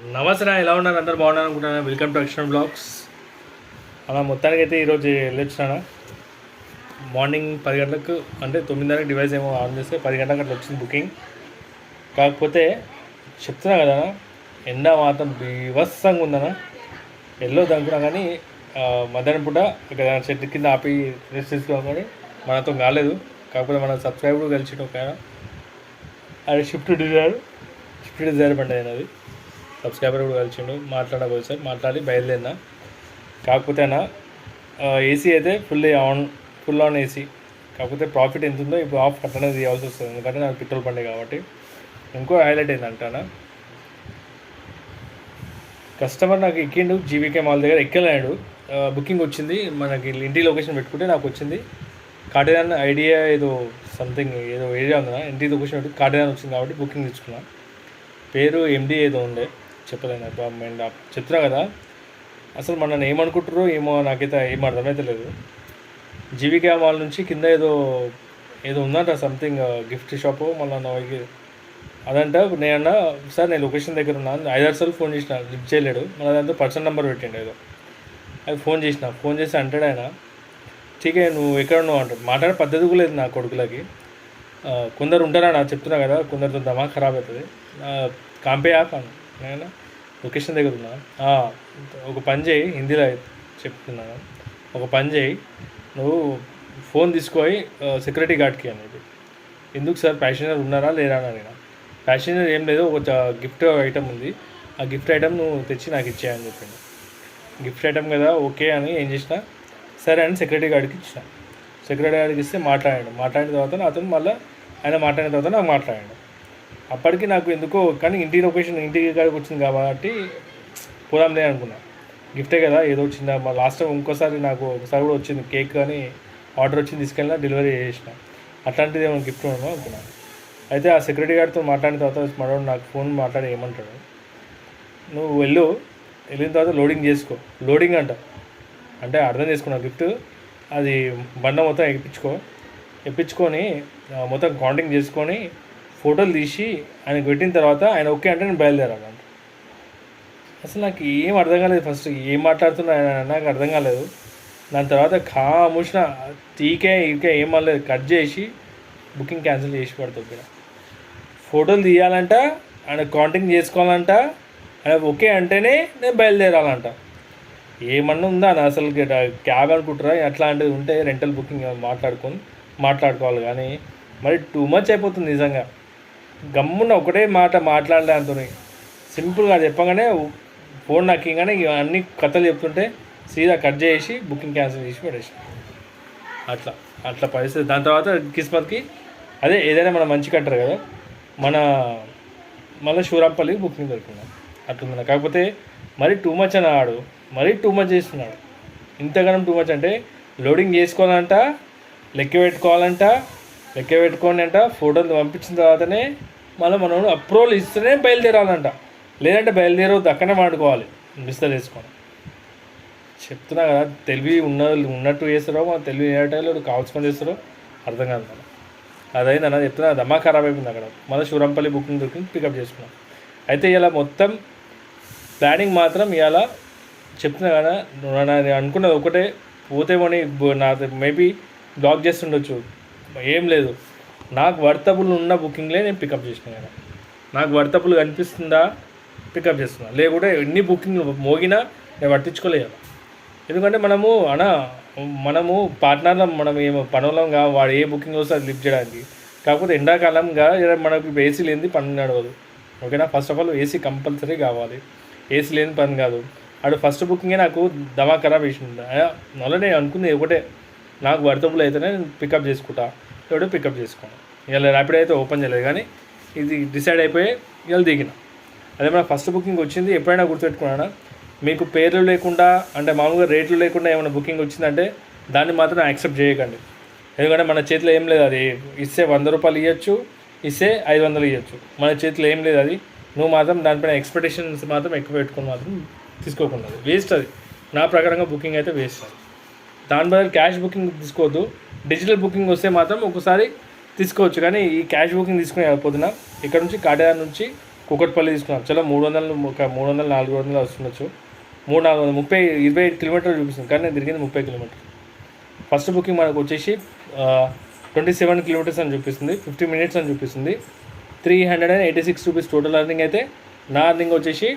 నమస్తే ఎలా ఉన్నారు? అందరు బాగున్నారు అనుకుంటున్నాను వెల్కమ్ టు అక్షన్ బ్లాగ్స్ అలా మొత్తానికి అయితే ఈరోజు వెళ్ళొచ్చాను మార్నింగ్ పది గంటలకు అంటే తొమ్మిదిన్నరకు డివైస్ ఏమో ఆన్ చేస్తే పది గంటలకు అట్లా వచ్చింది బుకింగ్ కాకపోతే చెప్తున్నా కదా ఎండ మాత్రం బీభత్సంగా ఉందనా వెళ్ళొద్దు అనుకున్నా కానీ మధ్యాహ్నం పూట ఇక్కడ చెట్టు కింద ఆపి రెస్ట్ తీసుకోవాలి కానీ మనతో కాలేదు. కాకపోతే మన సబ్స్క్రైబర్ కలిసి ఒక ఆయన అది షిఫ్ట్ డిజైర్ షిఫ్ట్ డిజైర్ బండి అయినది సబ్స్క్రైబర్ కూడా కలిసిండు. మాట్లాడబోయే సార్ మాట్లాడి బయలుదేరినా. కాకపోతేనా ఏసీ అయితే full on full on AC కాకపోతే ప్రాఫిట్ ఎంత ఉందో ఇప్పుడు ఆఫ్ అట్లనే తీయాల్సి వస్తుంది. ఎందుకంటే నాకు పెట్రోల్ పండే కాబట్టి. ఇంకో హైలైట్ ఏంటంటానా కస్టమర్ నాకు ఎక్కిండు జీవీకే మాల్ దగ్గర ఎక్కలేడు. బుకింగ్ వచ్చింది. మనకి ఇంటి లొకేషన్ పెట్టుకుంటే నాకు వచ్చింది. కాటేదాన్ ఐడియా ఏదో సంథింగ్ ఏదో ఏరియా ఉందా ఇంటి లొకేషన్ పెట్టి కాటేదాన్ వచ్చింది కాబట్టి బుకింగ్ తెచ్చుకున్నాను పేరు ఎండి ఏదో ఉండే. చెప్పలేను. అబ్బా, అండ్ చెప్తున్నా కదా? అసలు మనల్ని ఏమనుకుంటారో ఏమో నాకైతే ఏం అర్థమైతే లేదు. జీవికా మాల్ నుంచి కింద ఏదో ఏదో ఉందంట సంథింగ్ గిఫ్ట్ షాపు మళ్ళీ నాకు అదంట నేనన్నా సార్ నేను లొకేషన్ దగ్గర ఉన్నాను ఐదారు సార్లు ఫోన్ చేసిన లిఫ్ట్ చేయలేడు. మళ్ళీ దాంతో పర్సన్ నెంబర్ పెట్టిండు ఏదో. అది ఫోన్ చేసిన. ఫోన్ చేసి అంటాడు ఆయన ఠీకే నువ్వు ఎక్కడ ఉన్నావు? అంటాడు. మాట్లాడే పద్ధతి కూడా లేదు నా కొడుకులకి. కొందరు ఉంటారా నాకు చెప్తున్నా కదా కొందరితో దమా ఖరాబ్ అవుతుంది. కాంపే యాప్ అని. నేను లొకేషన్ దగ్గర ఉన్నా ఒక పని చేయి హిందీలో చెప్తున్నాను ఒక పని చేయి నువ్వు ఫోన్ తీసుకుపోయి సెక్యూరిటీ గార్డ్కి అనేది. ఎందుకు సార్? ప్యాసింజర్ ఉన్నారా? లేరా? అని అడిగిన. ప్యాసింజర్ ఏం లేదు ఒక గిఫ్ట్ ఐటమ్ ఉంది. ఆ గిఫ్ట్ ఐటమ్ నువ్వు తెచ్చి నాకు ఇచ్చేయని చెప్పింది గిఫ్ట్ ఐటమ్ కదా ఓకే అని ఏం చేసిన సరే అని సెక్యూరిటీ గార్డ్కి ఇచ్చిన. సెక్యూరిటీ గార్డ్కి ఇస్తే మాట్లాడాడు. మాట్లాడిన తర్వాత నాతో మళ్ళీ ఆయన మాట్లాడిన తర్వాత నాకు మాట్లాడాడు. అప్పటికి నాకు ఎందుకో కానీ ఇంటి లొకేషన్ ఇంటి కాడికి వచ్చింది కాబట్టి పోదాంలే అనుకున్నా. గిఫ్టే కదా ఏదో చిన్న మా లాస్ట్ టైం ఇంకోసారి నాకు ఒకసారి కూడా వచ్చింది కేక్ కానీ ఆర్డర్ వచ్చింది తీసుకెళ్ళినా డెలివరీ చేసిన అట్లాంటిది ఏమైనా గిఫ్ట్ ఉండమో అనుకున్నాను అయితే ఆ సెక్యూరిటీ గార్డ్తో మాట్లాడిన తర్వాత మనోడు నాకు ఫోన్ మాట్లాడి ఏమంటాడు నువ్వు వెళ్ళు వెళ్ళిన తర్వాత లోడింగ్ చేసుకో. లోడింగ్ అంట. అంటే అర్థం చేసుకున్నా గిఫ్ట్ అది బండ మొత్తం ఎక్కించుకో ఎప్పించుకొని మొత్తం కౌంటింగ్ చేసుకొని ఫోటోలు తీసి ఆయనకు పెట్టిన తర్వాత ఆయన ఓకే అంటే నేను బయలుదేరాలంట అసలు నాకు ఏం అర్థం కాలేదు ఫస్ట్ ఏం మాట్లాడుతున్నా ఆయన నాకు అర్థం కాలేదు. దాని తర్వాత ఖా మూసిన తీకే ఇకే ఏం అనలేదు. కట్ చేసి బుకింగ్ క్యాన్సిల్ చేసి పడుతుంది ఫోటోలు తీయాలంట ఆయన కాంటింగ్ చేసుకోవాలంట ఆయన ఓకే అంటేనే నేను బయలుదేరాలంట. ఏమన్నా ఉందా అని అసలు క్యాబ్ అనుకుంటారా అట్లాంటిది ఉంటే రెంటల్ బుకింగ్ మాట్లాడుకొని మాట్లాడుకోవాలి కానీ మరి టూ మచ్ అయిపోతుంది నిజంగా. గమ్మున ఒకటే మాట మాట్లాడలే సింపుల్గా చెప్పగానే ఫోన్ నాకు ఇక అన్ని కథలు చెప్తుంటే సీదా కట్ చేసి బుకింగ్ క్యాన్సిల్ చేసి పడేసి అట్లా అట్లా పరిస్థితి. దాని తర్వాత కిస్మత్కి అదే ఏదైనా మనం మంచి కట్టరు కదా మన మళ్ళీ శూరాంపల్లి బుకింగ్ దొరికింది. అట్లుంది. కాకపోతే మరీ టూ మచ్ అని ఆడు మరీ టూ మచ్ చేస్తున్నాడు. ఇంతగానం టూ మచ్ అంటే లోడింగ్ చేసుకోవాలంట లెక్క పెట్టుకోవాలంట లెక్క పెట్టుకోండి అంట ఫోటోలు పంపించిన తర్వాతనే మళ్ళీ మనం అప్రూవల్ ఇస్తేనే బయలుదేరాలంట. లేదంటే బయలుదేరవద్దు అక్కడే వాడుకోవాలి. బిస్తలు వేసుకొని. చెప్తున్నా కదా తెలివి ఉన్న ఉన్నట్టు చేస్తారో మన తెలివి ఏటాలో కావాల్సుకొని చేస్తారో అర్థం కాదు మనం అదైంది అన్న చెప్తున్నా దమ్మా ఖరాబ్ అయిపోయింది అక్కడ. మళ్ళీ శివరంపల్లి బుకింగ్ దొరికింది పికప్ చేసుకున్నాం. అయితే ఇలా మొత్తం ప్లానింగ్ మాత్రం ఇలా చెప్తున్నా కదా నేను అనుకున్నది ఒకటే పోతేమని నా మేబీ బ్లాక్ చేస్తుండొచ్చు. ఏం లేదు. నాకు వర్తబుల్ ఉన్న బుకింగ్లే నేను పికప్ చేసిన కదా నాకు వర్తబుల్ కనిపిస్తుందా? పికప్ చేస్తున్నా. లేకుంటే ఎన్ని బుకింగ్ మోగినా నేను పట్టించుకోలేదు. ఎందుకంటే మనము అన మనము పార్ట్నర్లో మనం ఏమో పనులంగా వాడు ఏ బుకింగ్ వస్తే అది లిఫ్ట్ చేయడానికి. కాకపోతే ఎండాకాలంగా మనకు ఇప్పుడు ఏసీ లేనిది పని నడవదు. ఓకేనా? First of all AC compulsory కావాలి. ఏసీ లేని పని కాదు. అటు ఫస్ట్ బుకింగే నాకు దమా ఖరాబ్ వేసింది. మళ్ళీ నేను అనుకుంది ఒకటే. నాకు వర్తబుల్ అయితేనే నేను పికప్ చేసుకుంటా. తోడు పికప్ చేసుకున్నాం. ఇవాళ ర్యాపిడ్ అయితే ఓపెన్ చేయలేదు కానీ ఇది డిసైడ్ అయిపోయి ఇవాళ దిగిన. అదే మన ఫస్ట్ బుకింగ్ వచ్చింది. ఎప్పుడైనా గుర్తుపెట్టుకున్నానా మీకు పేర్లు లేకుండా అంటే మామూలుగా రేట్లు లేకుండా ఏమైనా బుకింగ్ వచ్చిందంటే దాన్ని మాత్రం యాక్సెప్ట్ చేయకండి. ఎందుకంటే మన చేతిలో ఏం లేదు అది. ఇస్తే వంద రూపాయలు ఇవ్వచ్చు ఇస్తే ఐదు వందలు ఇవ్వచ్చు మన చేతిలో ఏం లేదు అది. నువ్వు మాత్రం దానిపైన ఎక్స్పెక్టేషన్స్ మాత్రం ఎక్కువ పెట్టుకుని మాత్రం తీసుకోకుండా వేస్ట్ అది. నా ప్రకారంగా బుకింగ్ అయితే వేస్ట్ అది. దాని బదులు క్యాష్ బుకింగ్ తీసుకోవద్దు. డిజిటల్ బుకింగ్ వస్తే మాత్రం ఒకసారి తీసుకోవచ్చు కానీ ఈ క్యాష్ బుకింగ్ తీసుకునే పొద్దున. ఇక్కడ నుంచి కాటేదార్ నుంచి కుకట్పల్లి తీసుకున్నాం. చాలా మూడు వందలు ఒక మూడు వందలు నాలుగు వందలు వస్తుండొచ్చు. మూడు నాలుగు వందలు ముప్పై ఇరవై ఐదు కిలోమీటర్లు చూపిస్తుంది కానీ నేను తిరిగింది ముప్పై కిలోమీటర్ ఫస్ట్ బుకింగ్ మనకు వచ్చేసి ట్వంటీ సెవెన్ కిలోమీటర్స్ అని చూపిస్తుంది ఫిఫ్టీ మినిట్స్ అని చూపిస్తుంది. Three hundred and eighty six rupees total earning అయితే నా అర్నింగ్ వచ్చేసి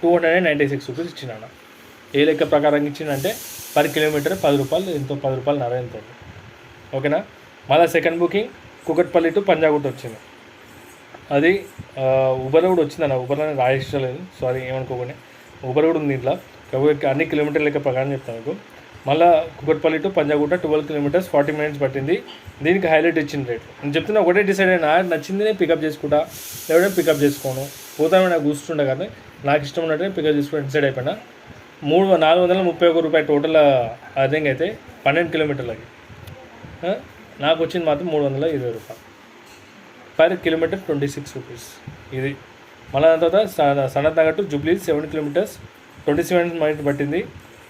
two hundred and ninety six rupees ఇచ్చినాను ఏ లెక్క ప్రకారం ఇచ్చిందంటే పర్ కిలోమీటర్ పది రూపాయలు ఎంతో పది రూపాయలు నర ఎంతో. ఓకేనా? మళ్ళీ second booking Kukatpally to Panjagutta వచ్చింది. అది ఊబర్ కూడా వచ్చిందన్న ఉబర్ అనేది రాయిస్తలేదు సారీ ఏమనుకోకుండా. ఉబర్ కూడా ఉంది ఇంట్లో కాబట్టి అన్ని కిలోమీటర్ లెక్క ప్రకారం చెప్తాను మీకు. మళ్ళీ Kukatpally to Panjagutta twelve kilometres forty minutes పట్టింది. దీనికి హైలైట్ ఇచ్చిన రేట్ నేను చెప్తున్నా ఒకటే డిసైడ్ అయినా నచ్చింది నేను పికప్ చేసుకుంటా. లేదంటే పికప్ చేసుకోను. పోతామని నాకు కూర్చుండే కానీ నాకు ఇష్టం ఉన్నట్టే పికప్ చేసుకుని డిసైడ్ అయిపోయినా. మూడు నాలుగు వందల ముప్పై ఒక రూపాయలు టోటల్ అర్థంగా అయితే పన్నెండు కిలోమీటర్లకి నాకు వచ్చింది మాత్రం మూడు వందల ఇరవై రూపాయలు. Per kilometre twenty six rupees. ఇది మళ్ళీ దాని తర్వాత Sanath Nagar to Jubilee seven kilometres. Twenty seven minute పట్టింది.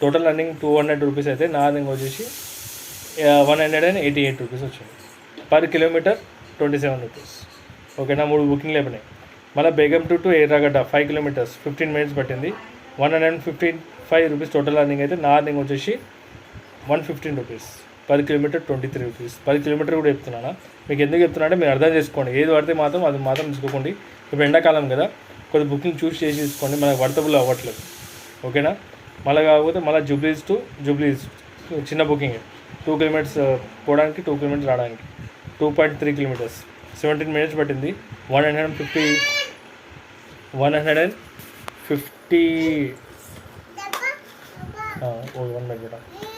Total running two hundred rupees అయితే నా రన్నింగ్ వచ్చేసి one hundred and eighty eight rupees వచ్చింది. Per kilometre twenty seven rupees. ఓకేనా మూడు బుకింగ్లు అయిపోయినాయి. మళ్ళీ Begum to to Erragadda five kilometres fifteen minutes పట్టింది. One hundred and fifteen five rupees total running అయితే నా రన్నింగ్ వచ్చేసి one fifteen rupees. Per kilometre twenty three rupees. Per kilometre కూడా చెప్తున్నానా? మీకు ఎందుకు చెప్తున్నా అంటే మీరు అర్థం చేసుకోండి. ఏది పడితే మాత్రం అది మాత్రం తీసుకోకండి. ఇప్పుడు ఎండాకాలం కదా కొద్ది బుకింగ్ చూస్ చేసి తీసుకోండి. మనకు వర్తబుల్ అవ్వట్లేదు. ఓకేనా? మళ్ళీ కాకపోతే మళ్ళీ జూబ్లీస్ టు జూబ్లీస్ చిన్న బుకింగ్. టూ కిలోమీటర్స్ పోవడానికి టూ కిలోమీటర్స్ రావడానికి. Two point three kilometres. Seventeen minutes పట్టింది. One hundred and fifty one hundred and fifty. One minute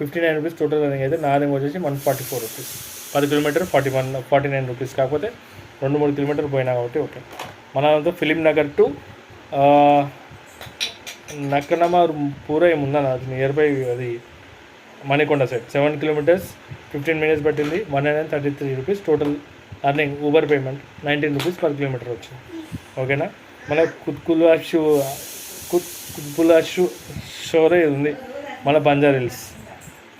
fifty nine rupees total running అయితే నా రన్నింగ్ వచ్చేసి వన్ ఫార్టీ ఫోర్ రూపీస్. పది kilometre forty one forty nine rupees కాకపోతే రెండు మూడు kilometre పోయినా కాబట్టి ఓకే. మన ఫిలిం నగర్ టు నక్కనమ్మ పూర ఏముందన్న అది నియర్ బై అది Manikonda side seven kilometres fifteen minutes పట్టింది. One hundred and thirty three rupees total earning Uber payment nineteen rupees per kilometre వచ్చింది. ఓకేనా? మన కుత్కులాషు కుత్ కుత్పులా షోరే ఉంది. మన Banjara Hills.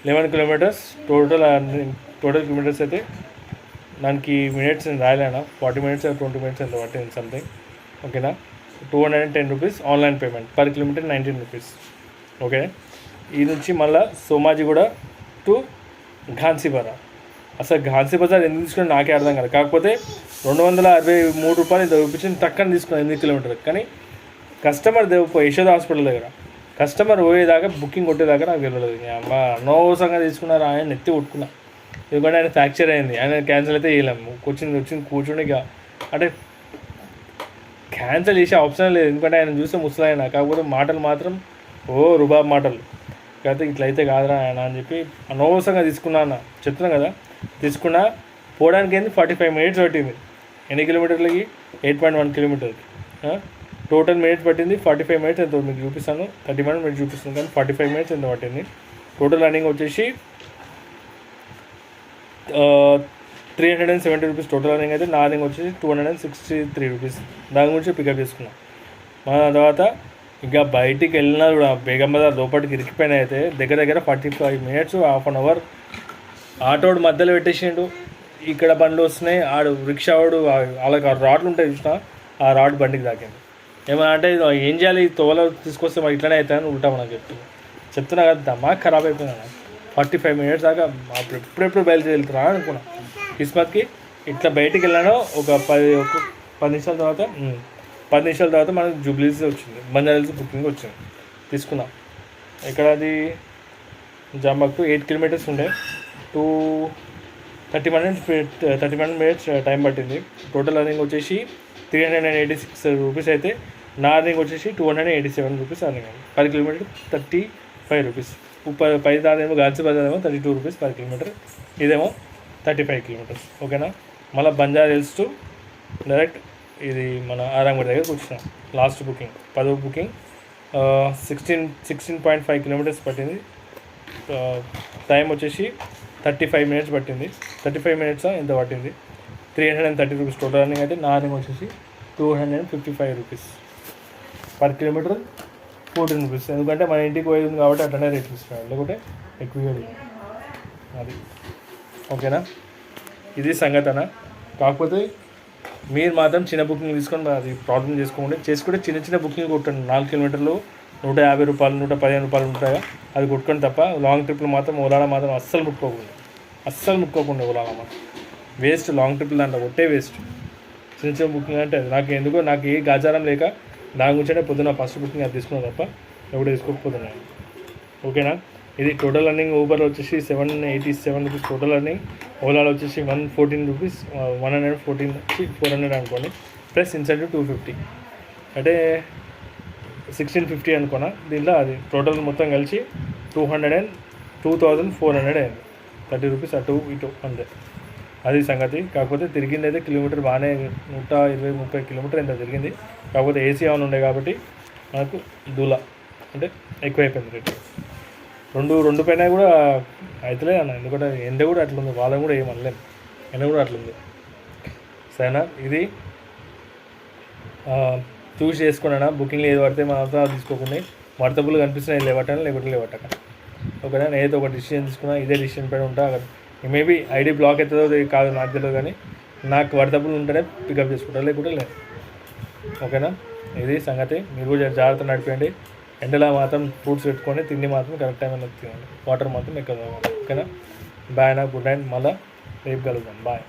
Eleven kilometres total total kilometres అయితే దానికి మినిట్స్ నేను రాయలేనా? ఫార్టీ మినిట్స్ ట్వంటీ మినిట్స్ ఎంత పట్టింది సంథింగ్ ఓకేనా two hundred and ten rupees online payment per kilometre nineteen rupees okay ఈ నుంచి మళ్ళీ సోమాజిగూడ టు ఘాన్సీబరా అసలు ఘాన్సీ బజార్ ఎందుకు తీసుకుని నాకే అర్థం కాదు. కాకపోతే రెండు వందల అరవై మూడు రూపాయలు ఇది చూపించింది తక్కువ తీసుకున్నాను ఎనిమిది కిలోమీటర్ కానీ కస్టమర్ దేవు యశోద హాస్పిటల్ దగ్గర. కస్టమర్ పోయేదాకా బుకింగ్ కొట్టేదాకా నాకు తెలియదు. అమ్మ అనవసరంగా తీసుకున్నారు ఆయన నెత్తి కొట్టుకున్నా. ఎందుకంటే ఆయన ఫ్రాక్చర్ అయింది. ఆయన క్యాన్సిల్ అయితే చేయలేము కూర్చుని వచ్చింది కూర్చుని అంటే క్యాన్సిల్ చేసే ఆప్షన్ లేదు. ఎందుకంటే ఆయన చూస్తే ముసలాయన. కాకపోతే మాటలు మాత్రం ఓ రుబాబ్ మాటలు. కాకపోతే ఇట్లయితే కాదురా ఆయన అని చెప్పి అనవసరంగా తీసుకున్నాను అన్న. కదా. తీసుకున్నా. పోవడానికి ఏంది ఫార్టీ ఫైవ్ మినిట్స్ పట్టింది. ఎన్ని కిలోమీటర్లకి? ఎయిట్ పాయింట్ వన్ కిలోమీటర్కి. టోటల్ మినిట్స్ పట్టింది ఫార్టీ ఫైవ్ మినిట్స్ ఎంతో మీకు చూపిస్తాను. థర్టీ వన్ మినిట్స్ చూపిస్తాను కానీ ఫార్టీ ఫైవ్ మినిట్స్ ఎంత పట్టింది? టోటల్ రన్నింగ్ వచ్చేసి three hundred and seventy rupees total running అయితే నా రన్నింగ్ వచ్చేసి two hundred and sixty three rupees దాని గురించి పికప్ చేసుకున్నాం మన తర్వాత ఇంకా బయటికి వెళ్ళినా కూడా బేగం బజార్ లోపలికి ఇరికిపోయిన అయితే దగ్గర దగ్గర forty five minutes half an hour ఆటోడు మధ్యలో పెట్టేసిండు. ఇక్కడ బండ్లు వస్తున్నాయి. ఆడు రిక్షా వాడు వాళ్ళకి ఆ రాడ్లు ఉంటాయి చూసిన ఆ రాడ్ బండికి తాకింది ఏమన్నా అంటే ఏం చేయాలి? తోవలో తీసుకొస్తే మరి ఇట్లనే అవుతాయని ఉల్టా మనకు చెప్పి. చెప్తున్నా కదా దమాక్ ఖరాబ్ అయిపోయింది ఫార్టీ ఫైవ్ మినిట్స్ దాకా అప్పుడు ఎప్పుడెప్పుడు బయలుదేరి వెళ్తున్నా అనుకున్నా. కిస్మత్కి ఇట్లా బయటికి వెళ్ళాను ఒక పది ఒక పది నిమిషాల తర్వాత పది నిమిషాల తర్వాత మనకు జూబ్లీస్ వచ్చింది. బంజారాల్స్ బుకింగ్ వచ్చింది. తీసుకున్నాం. ఇక్కడ అది జాంబాక్ ఎయిట్ కిలోమీటర్స్ ఉండే. Two thirty minutes thirty one minutes time పట్టింది. టోటల్ అర్నింగ్ వచ్చేసి three hundred and eighty six rupees అయితే నార్నింగ్ వచ్చేసి two hundred eighty seven rupees earning per kilometre thirty five rupees ప- పై దాదేమో గాజీ బజార్ ఏమో thirty two rupees per kilometre ఇదేమో థర్టీ ఫైవ్ కిలోమీటర్స్ ఓకేనా? మళ్ళీ బంజారా హిల్స్ టు డైరెక్ట్ ఇది మన ఆరంగడ్ దగ్గరకు వచ్చినాం. Last booking. పదో booking. Sixteen sixteen point five kilometres పట్టింది. టైం వచ్చేసి థర్టీ ఫైవ్ మినిట్స్ పట్టింది. థర్టీ ఫైవ్ మినిట్స్ ఎంత పట్టింది. Three hundred and thirty rupees total running అయితే నా రన్నింగ్ వచ్చేసి two hundred and fifty five rupees per kilometre fourteen rupees ఎందుకంటే మన ఇంటికి పోయింది కాబట్టి అట్లనే రేట్ ఇస్తున్నాడు. లేకుంటే ఎక్కువ అది. ఓకేనా? ఇది సంగతన కాకపోతే మీరు మాత్రం చిన్న బుకింగ్ తీసుకొని అది ప్రాబ్లం చేసుకోండి చేసుకుంటే చిన్న చిన్న బుకింగ్ కొట్టండి. నాలుగు కిలోమీటర్లు నూట యాభై రూపాయలు నూట పదిహేను రూపాయలు ఉంటాయా? అది కొట్టుకొని తప్ప లాంగ్ ట్రిప్లు మాత్రం ఓలాడ మాత్రం అస్సలు ముట్టుకోకుండా. అస్సలు ముట్టుకోకుండా ఓలాలో మాత్రం. వేస్ట్ లాంగ్ ట్రిప్లు దాంట్లో కొట్టే వేస్ట్. చిన్న చిన్న బుకింగ్ అంటే నాకు ఎందుకో నాకు ఏ గాచారం లేక నా గురించే పొద్దున ఫస్ట్ బుకింగ్ అది తీసుకున్నాను తప్ప ఎప్పుడు తీసుకోకపోతున్నాను ఓకేనా? ఇది టోటల్ రన్నింగ్ ఊబర్ వచ్చేసి seven eighty seven rupees total running ఓలాలో వచ్చేసి one fourteen rupees one hundred fourteen four hundred అనుకోండి. ప్లస్ ఇన్సెంటివ్ టూ ఫిఫ్టీ అంటే సిక్స్టీన్ ఫిఫ్టీ అనుకున్నా దీంట్లో అది టోటల్ మొత్తం కలిసి two hundred and two thousand four hundred అయింది. థర్టీ రూపీస్ అటు ఇటు అంతే అది సంగతి. కాకపోతే తిరిగింది అయితే కిలోమీటర్ బాగానే నూట ఇరవై ముప్పై కిలోమీటర్ ఎంత తిరిగింది. కాకపోతే ఏసీ ఆన్ ఉండే కాబట్టి మనకు దూల అంటే ఎక్కువైపోయింది రేటు. రెండు రెండు పైన కూడా అవుతలే అన్న. ఎందుకంటే ఎండ కూడా అట్లుంది వాళ్ళని కూడా ఏం ఎండ కూడా అట్లుంది. సరేనా? ఇది ఆ, చూసి చేసుకున్నానా? బుకింగ్ ఏది పడితే మాత్రం తీసుకోకుండా. వర్తబుల్ కనిపిస్తున్నాయి లేవటాను లేకపోతే లేవటక ఓకేనా? నేనైతే ఒక డిసిషన్ తీసుకున్నా ఇదే డిసిషన్ పైన ఉంటా. మేబీ ఐడి బ్లాక్ అవుతుందో కాదు నాకు తెలియదు కానీ నాకు వర్తబుల్ ఉంటేనే పికప్ చేసుకుంటారు లేకుంటే లేదు. ఓకేనా? ఇది సంగతి. మీరు కూడా జాగ్రత్త నడిపండి ఎండలో మాత్రం ఫ్రూట్స్ పెట్టుకొని తిండి మాత్రం కరెక్ట్ టైం తినండి. వాటర్ మాత్రం ఎక్కువ ఓకేనా? బాయ్ నా గుడ్ నైట్. మళ్ళీ రేపు కలుద్దాం. బాయ్.